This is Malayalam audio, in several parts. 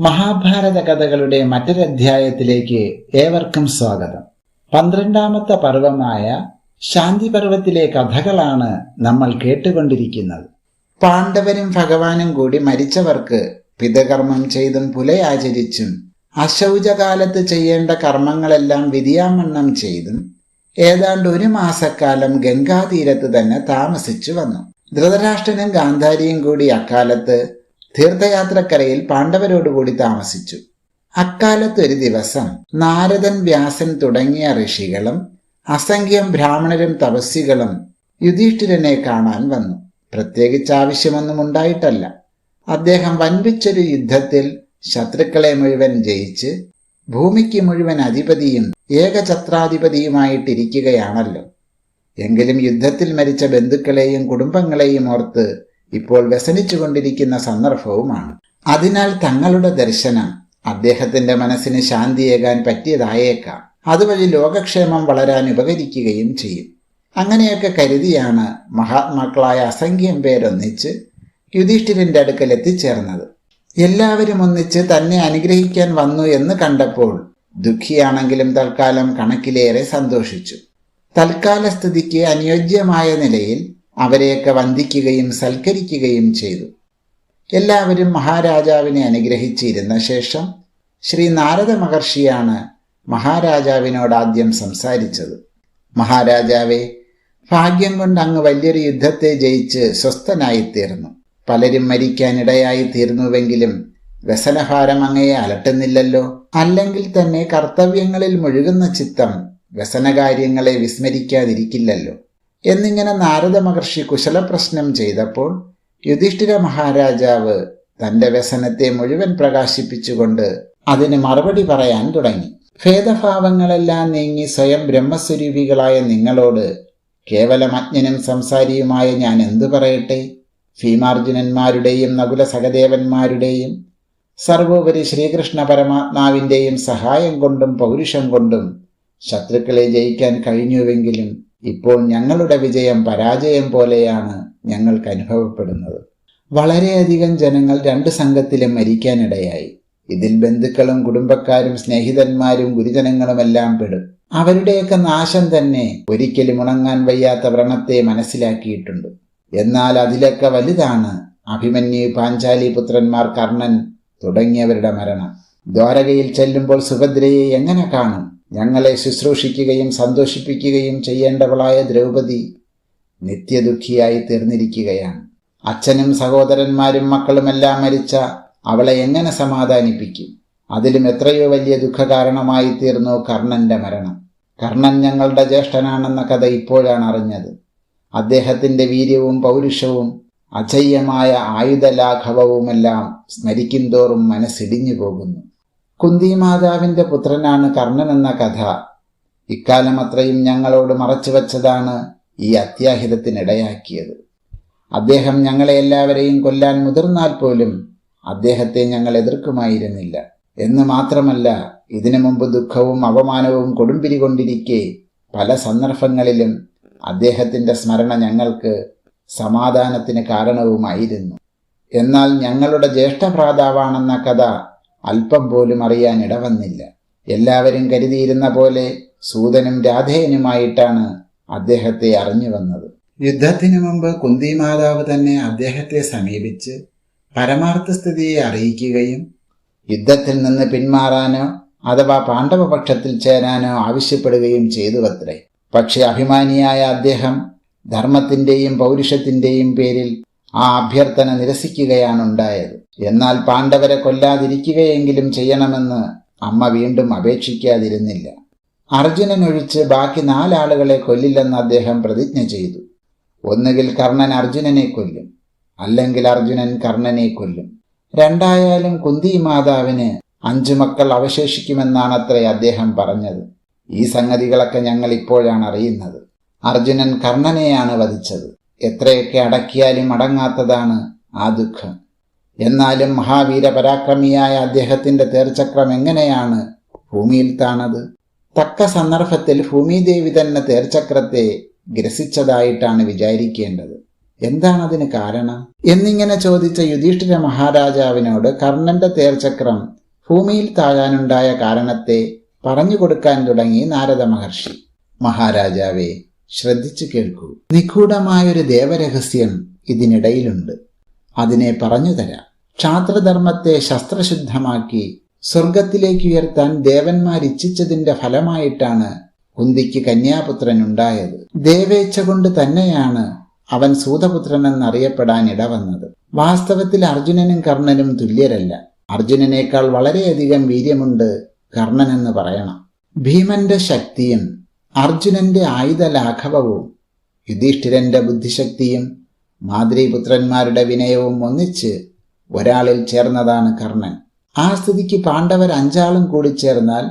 മഹാഭാരത കഥകളുടെ മറ്റൊരധ്യായത്തിലേക്ക് ഏവർക്കും സ്വാഗതം. പന്ത്രണ്ടാമത്തെ പർവമായ ശാന്തി പർവത്തിലെ കഥകളാണ് നമ്മൾ കേട്ടുകൊണ്ടിരിക്കുന്നത്. പാണ്ഡവരും ഭഗവാനും കൂടി മരിച്ചവർക്ക് പിതകർമ്മം ചെയ്തും പുലയാചരിച്ചും അശൗചകാലത്ത് ചെയ്യേണ്ട കർമ്മങ്ങളെല്ലാം വിധിയാമണ്ണം ചെയ്തും ഏതാണ്ട് ഒരു മാസക്കാലം ഗംഗാതീരത്ത് തന്നെ താമസിച്ചു വന്നു. ധൃതരാഷ്ട്രനും ഗാന്ധാരിയും കൂടി അക്കാലത്ത് തീർത്ഥയാത്രക്കരയിൽ പാണ്ഡവരോടുകൂടി താമസിച്ചു. അക്കാലത്ത് ഒരു ദിവസം നാരദൻ വ്യാസൻ തുടങ്ങിയ ഋഷികളും അസംഖ്യം ബ്രാഹ്മണരും തപസ്സികളും യുധിഷ്ഠിരനെ കാണാൻ വന്നു. പ്രത്യേകിച്ച് ആവശ്യമൊന്നും ഉണ്ടായിട്ടല്ല. അദ്ദേഹം വൻപിച്ചൊരു യുദ്ധത്തിൽ ശത്രുക്കളെ മുഴുവൻ ജയിച്ച് ഭൂമിക്ക് മുഴുവൻ അധിപതിയും ഏകഛത്രാധിപതിയുമായിട്ടിരിക്കുകയാണല്ലോ. എങ്കിലും യുദ്ധത്തിൽ മരിച്ച ബന്ധുക്കളെയും കുടുംബങ്ങളെയും ഓർത്ത് ഇപ്പോൾ വ്യസനിച്ചുകൊണ്ടിരിക്കുന്ന സന്ദർഭവുമാണ്. അതിനാൽ തങ്ങളുടെ ദർശനം അദ്ദേഹത്തിന്റെ മനസ്സിന് ശാന്തിയേകാൻ പറ്റിയതായേക്കാം. അതുവഴി ലോകക്ഷേമം വളരാൻ ഉപകരിക്കുകയും ചെയ്യും. അങ്ങനെയൊക്കെ കരുതിയാണ് മഹാത്മാക്കളായ അസംഖ്യം പേരൊന്നിച്ച് യുധിഷ്ഠിരന്റെ അടുക്കൽ എത്തിച്ചേർന്നത്. എല്ലാവരും ഒന്നിച്ച് തന്നെ അനുഗ്രഹിക്കാൻ വന്നു എന്ന് കണ്ടപ്പോൾ ദുഃഖിയാണെങ്കിലും തൽക്കാലം കണക്കിലേറെ സന്തോഷിച്ചു. തൽക്കാല സ്ഥിതിക്ക് അനുയോജ്യമായ നിലയിൽ അവരെയൊക്കെ വന്ദിക്കുകയും സൽക്കരിക്കുകയും ചെയ്തു. എല്ലാവരും മഹാരാജാവിനെ അനുഗ്രഹിച്ചിരുന്ന ശേഷം ശ്രീ നാരദ മഹർഷിയാണ് മഹാരാജാവിനോട് ആദ്യം സംസാരിച്ചത്. മഹാരാജാവെ ഭാഗ്യം കൊണ്ട് അങ്ങ് വലിയൊരു യുദ്ധത്തെ ജയിച്ച് സ്വസ്ഥനായിത്തീർന്നു. പലരും മരിക്കാനിടയായി തീർന്നുവെങ്കിലും വ്യസനഭാരം അങ്ങയെ അലട്ടുന്നില്ലല്ലോ. അല്ലെങ്കിൽ തന്നെ കർത്തവ്യങ്ങളിൽ മുഴുകുന്ന ചിത്തം വ്യസനകാര്യങ്ങളെ വിസ്മരിക്കാതിരിക്കില്ലല്ലോ. എന്നിങ്ങനെ നാരദ മഹർഷി കുശലപ്രശ്നം ചെയ്തപ്പോൾ യുധിഷ്ഠിര മഹാരാജാവ് തന്റെ വ്യസനത്തെ മുഴുവൻ പ്രകാശിപ്പിച്ചുകൊണ്ട് അതിന് മറുപടി പറയാൻ തുടങ്ങി. ഭേദഭാവങ്ങളെല്ലാം നീങ്ങി സ്വയം ബ്രഹ്മസ്വരൂപികളായ നിങ്ങളോട് കേവലം അജ്ഞനും സംസാരിയുമായ ഞാൻ എന്തു പറയട്ടെ? ഭീമാർജുനന്മാരുടെയും നകുല സഹദേവന്മാരുടെയും സർവോപരി ശ്രീകൃഷ്ണ പരമാത്മാവിന്റെയും സഹായം കൊണ്ടും പൗരുഷം കൊണ്ടും ശത്രുക്കളെ ജയിക്കാൻ കഴിഞ്ഞുവെങ്കിലും ഇപ്പോൾ ഞങ്ങളുടെ വിജയം പരാജയം പോലെയാണ് ഞങ്ങൾക്ക് അനുഭവപ്പെടുന്നത്. വളരെയധികം ജനങ്ങൾ രണ്ട് സംഘത്തിലും മരിക്കാനിടയായി. ഇതിൽ ബന്ധുക്കളും കുടുംബക്കാരും സ്നേഹിതന്മാരും ഗുരുജനങ്ങളുമെല്ലാം പെടും. അവരുടെയൊക്കെ നാശം തന്നെ ഒരിക്കലും ഉണങ്ങാൻ വയ്യാത്ത വ്രണത്തെ മനസ്സിലാക്കിയിട്ടുണ്ട്. എന്നാൽ അതിലൊക്കെ വലുതാണ്. അഭിമന്യു പാഞ്ചാലി പുത്രന്മാർ കർണൻ തുടങ്ങിയവരുടെ മരണം. ദ്വാരകയിൽ ചെല്ലുമ്പോൾ സുഭദ്രയെ എങ്ങനെ കാണും? ഞങ്ങളെ ശുശ്രൂഷിക്കുകയും സന്തോഷിപ്പിക്കുകയും ചെയ്യേണ്ടവളായ ദ്രൗപദി നിത്യദുഃഖിയായി തീർന്നിരിക്കുകയാണ്. അച്ഛനും സഹോദരന്മാരും മക്കളുമെല്ലാം മരിച്ച അവളെ എങ്ങനെ സമാധാനിപ്പിക്കും? അതിലും എത്രയോ വലിയ ദുഃഖകാരണമായി തീർന്നു കർണന്റെ മരണം. കർണൻ ഞങ്ങളുടെ ജ്യേഷ്ഠനാണെന്ന കഥ ഇപ്പോഴാണ് അറിഞ്ഞത്. അദ്ദേഹത്തിന്റെ വീര്യവും പൗരുഷവും അജയ്യമായ ആയുധലാഘവവുമെല്ലാം സ്മരിക്കും തോറും മനസ്സിടിഞ്ഞു പോകുന്നു. കുന്തിമാതാവിന്റെ പുത്രനാണ് കർണൻ എന്ന കഥ ഇക്കാലം അത്രയും ഞങ്ങളോട് മറച്ചുവെച്ചതാണ് ഈ അത്യാഹിതത്തിനിടയാക്കിയത്. അദ്ദേഹം ഞങ്ങളെ എല്ലാവരെയും കൊല്ലാൻ മുതിർന്നാൽ പോലും അദ്ദേഹത്തെ ഞങ്ങൾ എതിർക്കുമായിരുന്നില്ല. എന്ന് മാത്രമല്ല ഇതിനു മുമ്പ് ദുഃഖവും അപമാനവും കൊടുമ്പിരി കൊണ്ടിരിക്കെ പല സന്ദർഭങ്ങളിലും അദ്ദേഹത്തിന്റെ സ്മരണ ഞങ്ങൾക്ക് സമാധാനത്തിന് കാരണവുമായിരുന്നു. എന്നാൽ ഞങ്ങളുടെ ജ്യേഷ്ഠഭ്രാതാവാണെന്ന കഥ അല്പം പോലും അറിയാൻ ഇടവന്നില്ല. എല്ലാവരും കരുതിയിരുന്ന പോലെ സൂതനും രാധേയനുമായിട്ടാണ് അദ്ദേഹത്തെ അറിഞ്ഞു വന്നത്. യുദ്ധത്തിനു മുമ്പ് കുന്തി മാതാവ് തന്നെ അദ്ദേഹത്തെ സമീപിച്ച് പരമാർത്ഥ സ്ഥിതിയെ അറിയിക്കുകയും യുദ്ധത്തിൽ നിന്ന് പിന്മാറാനോ അഥവാ പാണ്ഡവപക്ഷത്തിൽ ചേരാനോ ആവശ്യപ്പെടുകയും ചെയ്തുവത്രേ. പക്ഷെ അഭിമാനിയായ അദ്ദേഹം ധർമ്മത്തിന്റെയും പൗരുഷത്തിന്റെയും പേരിൽ ആ അഭ്യർത്ഥന നിരസിക്കുകയാണുണ്ടായത്. എന്നാൽ പാണ്ഡവരെ കൊല്ലാതിരിക്കുകയെങ്കിലും ചെയ്യണമെന്ന് അമ്മ വീണ്ടും അപേക്ഷിക്കാതിരുന്നില്ല. അർജുനൻ ഒഴിച്ച് ബാക്കി നാലാളുകളെ കൊല്ലില്ലെന്ന് അദ്ദേഹം പ്രതിജ്ഞ ചെയ്തു. ഒന്നുകിൽ കർണൻ അർജുനനെ കൊല്ലും അല്ലെങ്കിൽ അർജുനൻ കർണനെ കൊല്ലും. രണ്ടായാലും കുന്തി മാതാവിന് അഞ്ചു മക്കൾ അവശേഷിക്കുമെന്നാണത്രേ അദ്ദേഹം പറഞ്ഞത്. ഈ സംഗതികളൊക്കെ ഞങ്ങൾ ഇപ്പോഴാണ് അറിയുന്നത്. അർജുനൻ കർണനെയാണ് വധിച്ചത്. എത്രയൊക്കെ അടക്കിയാലും അടങ്ങാത്തതാണ് ആ ദുഃഖം. എന്നാലും മഹാവീര പരാക്രമിയായ അദ്ദേഹത്തിന്റെ തേർച്ചക്രം എങ്ങനെയാണ് ഭൂമിയിൽ താണത്? തക്ക സന്ദർഭത്തിൽ ഭൂമിദേവി തന്നെ തേർച്ചക്രത്തെ ഗ്രസിച്ചതായിട്ടാണ് വിചാരിക്കേണ്ടത്. എന്താണതിന് കാരണം? എന്നിങ്ങനെ ചോദിച്ച യുധിഷ്ഠിര മഹാരാജാവിനോട് കർണന്റെ തേർച്ചക്രം ഭൂമിയിൽ താഴാനുണ്ടായ കാരണത്തെ പറഞ്ഞു കൊടുക്കാൻ തുടങ്ങി നാരദ മഹർഷി. മഹാരാജാവെ ശ്രദ്ധിച്ചു കേൾക്കൂ. നിഗൂഢമായൊരു ദേവരഹസ്യം ഇതിനിടയിലുണ്ട്. അതിനെ പറഞ്ഞു തരാം. ക്ഷാത്രധർമ്മത്തെ ശസ്ത്രശുദ്ധമാക്കി സ്വർഗത്തിലേക്ക് ഉയർത്താൻ ദേവന്മാർ ഇച്ഛിച്ചതിന്റെ ഫലമായിട്ടാണ് കുന്തിക്ക് കന്യാപുത്രൻ ഉണ്ടായത്. ദേവേച്ഛ കൊണ്ട് തന്നെയാണ് അവൻ സൂതപുത്രൻ എന്നറിയപ്പെടാൻ ഇടവന്നത്. വാസ്തവത്തിൽ അർജുനനും കർണനും തുല്യരല്ല. അർജുനനേക്കാൾ വളരെയധികം വീര്യമുണ്ട് കർണനെന്ന് പറയണം. ഭീമന്റെ ശക്തിയും അർജുനന്റെ ആയുധ ലാഘവവും യുധിഷ്ഠിരന്റെ ബുദ്ധിശക്തിയും മാതൃപുത്രന്മാരുടെ വിനയവും ഒന്നിച്ച് ഒരാളിൽ ചേർന്നതാണ് കർണൻ. ആ സ്ഥിതിക്ക് പാണ്ഡവർ അഞ്ചാളും കൂടി ചേർന്നാൽ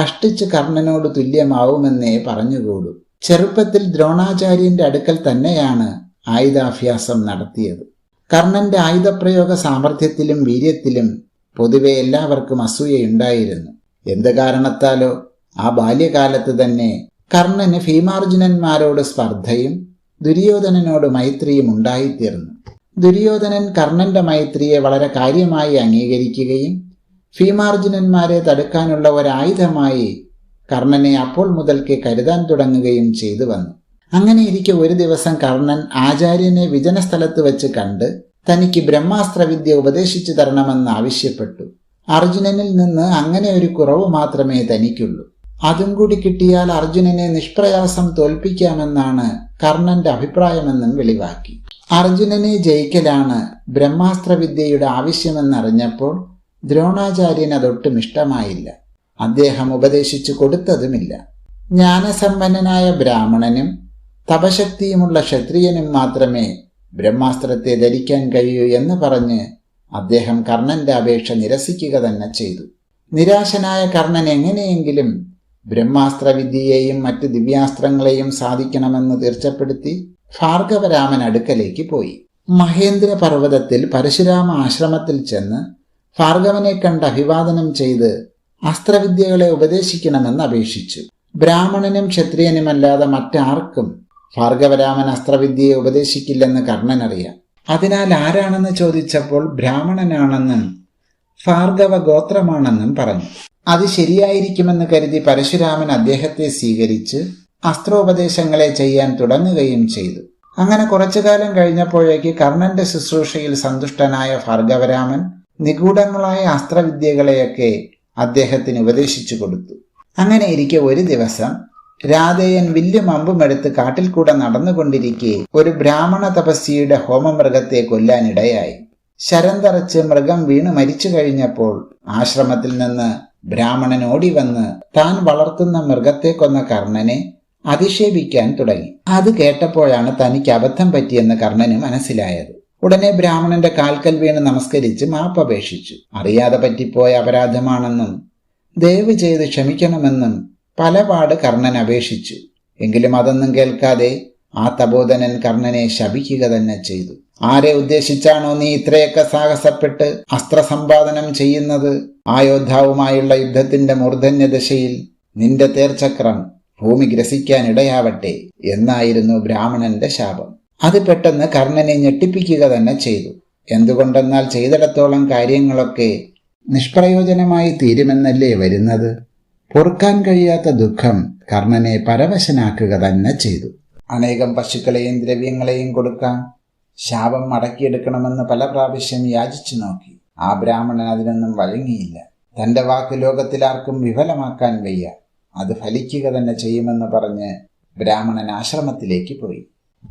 കഷ്ടിച്ച് കർണനോട് തുല്യമാവുമെന്നേ പറഞ്ഞുകൂടൂ. ചെറുപ്പത്തിൽ ദ്രോണാചാര്യന്റെ അടുക്കൽ തന്നെയാണ് ആയുധാഭ്യാസം നടത്തിയത്. കർണന്റെ ആയുധപ്രയോഗ സാമർഥ്യത്തിലും വീര്യത്തിലും പൊതുവെ എല്ലാവർക്കും അസൂയയുണ്ടായിരുന്നു എന്ത് കാരണത്താലോ? ആ ബാല്യകാലത്ത് തന്നെ കർണന് ഭീമാർജുനന്മാരോട് സ്പർദ്ധയും ദുര്യോധനനോട് മൈത്രിയും ഉണ്ടായിത്തീർന്നു. ദുര്യോധനൻ കർണന്റെ മൈത്രിയെ വളരെ കാര്യമായി അംഗീകരിക്കുകയും ഭീമാർജുനന്മാരെ തടുക്കാനുള്ള ഒരായുധമായി കർണനെ അപ്പോൾ മുതൽക്ക് കരുതാൻ തുടങ്ങുകയും ചെയ്തു വന്നു. അങ്ങനെ ഇരിക്കെ ഒരു ദിവസം കർണൻ ആചാര്യനെ വിജനസ്ഥലത്ത് വെച്ച് കണ്ട് തനിക്ക് ബ്രഹ്മാസ്ത്രവിദ്യ ഉപദേശിച്ചു തരണമെന്ന് ആവശ്യപ്പെട്ടു. അർജുനനിൽ നിന്ന് അങ്ങനെ ഒരു കുറവ് മാത്രമേ തനിക്കുള്ളൂ. അതും കൂടി കിട്ടിയാൽ അർജുനനെ നിഷ്പ്രയാസം തോൽപ്പിക്കാമെന്നാണ് കർണന്റെ അഭിപ്രായമെന്നും വെളിവാക്കി. അർജുനനെ ജയിക്കലാണ് ബ്രഹ്മാസ്ത്രവിദ്യയുടെ ആവശ്യമെന്നറിഞ്ഞപ്പോൾ ദ്രോണാചാര്യൻ അതൊട്ടും ഇഷ്ടമായില്ല. അദ്ദേഹം ഉപദേശിച്ചു കൊടുത്തതുമില്ല. ജ്ഞാനസമ്പന്നനായ ബ്രാഹ്മണനും തപശക്തിയുമുള്ള ക്ഷത്രിയനും മാത്രമേ ബ്രഹ്മാസ്ത്രത്തെ ധരിക്കാൻ കഴിയൂ എന്ന് പറഞ്ഞ് അദ്ദേഹം കർണന്റെ അപേക്ഷ നിരസിക്കുക തന്നെ ചെയ്തു. നിരാശനായ കർണൻ എങ്ങനെയെങ്കിലും ബ്രഹ്മാസ്ത്രവിദ്യയെയും മറ്റ് ദിവ്യാസ്ത്രങ്ങളെയും സാധിക്കണമെന്ന് തീർച്ചപ്പെടുത്തി ഭാർഗവരാമൻ അടുക്കലേക്ക് പോയി. മഹേന്ദ്ര പർവതത്തിൽ പരശുരാമ ആശ്രമത്തിൽ ചെന്ന് ഭാർഗവനെ കണ്ട് അഭിവാദനം ചെയ്ത് അസ്ത്രവിദ്യകളെ ഉപദേശിക്കണമെന്ന് അപേക്ഷിച്ചു. ബ്രാഹ്മണനും ക്ഷത്രിയനുമല്ലാതെ മറ്റാർക്കും ഭാർഗവരാമൻ അസ്ത്രവിദ്യയെ ഉപദേശിക്കില്ലെന്ന് കർണനറിയാം. അതിനാൽ ആരാണെന്ന് ചോദിച്ചപ്പോൾ ബ്രാഹ്മണനാണെന്നും ഭാർഗവ ഗോത്രമാണെന്നും പറഞ്ഞു. അത് ശരിയായിരിക്കുമെന്ന് കരുതി പരശുരാമൻ അദ്ദേഹത്തെ സ്വീകരിച്ച് അസ്ത്രോപദേശങ്ങളെ ചെയ്യാൻ തുടങ്ങുകയും ചെയ്തു. അങ്ങനെ കുറച്ചു കാലം കഴിഞ്ഞപ്പോഴേക്ക് കർണന്റെ ശുശ്രൂഷയിൽ സന്തുഷ്ടനായ ഭാർഗവരാമൻ നിഗൂഢങ്ങളായ അസ്ത്രവിദ്യകളെയൊക്കെ അദ്ദേഹത്തിന് ഉപദേശിച്ചു കൊടുത്തു. അങ്ങനെ ഇരിക്കെ ഒരു ദിവസം രാധേയൻ വില്ലും അമ്പുമെടുത്ത് കാട്ടിൽ കൂടെ നടന്നുകൊണ്ടിരിക്കെ ഒരു ബ്രാഹ്മണ തപസ്വിയുടെ ഹോമമൃഗത്തെ കൊല്ലാനിടയായി. ശരം തറച്ച് മൃഗം വീണു മരിച്ചു കഴിഞ്ഞപ്പോൾ ആശ്രമത്തിൽ നിന്ന് ബ്രാഹ്മണൻ ഓടി വന്ന് താൻ വളർത്തുന്ന മൃഗത്തെ കൊന്ന കർണനെ അധിക്ഷേപിക്കാൻ തുടങ്ങി. അത് കേട്ടപ്പോഴാണ് തനിക്ക് അബദ്ധം പറ്റിയെന്ന് കർണന് മനസ്സിലായത്. ഉടനെ ബ്രാഹ്മണന്റെ കാൽക്കൽ വീണ് നമസ്കരിച്ച് മാപ്പപേക്ഷിച്ചു അറിയാതെ പറ്റിപ്പോയ അപരാധമാണെന്നും ദയവ് ചെയ്ത് ക്ഷമിക്കണമെന്നും പലപാട് കർണൻ അപേക്ഷിച്ചു. എങ്കിലും അതൊന്നും കേൾക്കാതെ ആ തപോധനൻ കർണനെ ശപിക്കുക തന്നെ ചെയ്തു. ആരെ ഉദ്ദേശിച്ചാണോ നീ ഇത്രയൊക്കെ സാഹസപ്പെട്ട് അസ്ത്രസമ്പാദനം ചെയ്യുന്നത്? ആ യോദ്ധാവുമായുള്ള യുദ്ധത്തിന്റെ മൂർധന്യ ദശയിൽ നിന്റെ തേർച്ചക്രം ഭൂമി ഗ്രസിക്കാനിടയാവട്ടെ എന്നായിരുന്നു ബ്രാഹ്മണന്റെ ശാപം. അത് പെട്ടെന്ന് കർണനെ ഞെട്ടിപ്പിക്കുക തന്നെ ചെയ്തു. എന്തുകൊണ്ടെന്നാൽ ചെയ്തിടത്തോളം കാര്യങ്ങളൊക്കെ നിഷ്പ്രയോജനമായി തീരുമെന്നല്ലേ വരുന്നത്? പൊറുക്കാൻ കഴിയാത്ത ദുഃഖം കർണനെ പരവശനാക്കുക തന്നെ ചെയ്തു. അനേകം പശുക്കളെയും ദ്രവ്യങ്ങളെയും കൊടുക്കാം ശാപം മടക്കിയെടുക്കണമെന്ന് പല പ്രാവശ്യം യാചിച്ചു നോക്കി. ആ ബ്രാഹ്മണൻ അതിനൊന്നും വഴങ്ങിയില്ല. തന്റെ വാക്ക് ലോകത്തിലാർക്കും വിഫലമാക്കാൻ വയ്യ. അത് ഫലിക്കുക തന്നെ ചെയ്യുമെന്ന് പറഞ്ഞ് ബ്രാഹ്മണൻ ആശ്രമത്തിലേക്ക് പോയി.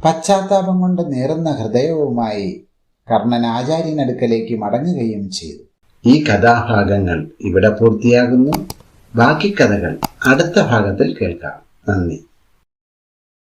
പശ്ചാത്താപം കൊണ്ട് നേറുന്ന ഹൃദയവുമായി കർണൻ ആചാര്യനടുക്കലേക്ക് മടങ്ങുകയും ചെയ്തു. ഈ കഥാഭാഗങ്ങൾ ഇവിടെ പൂർത്തിയാകുന്നു. ബാക്കി കഥകൾ അടുത്ത ഭാഗത്തിൽ കേൾക്കാം. നന്ദി.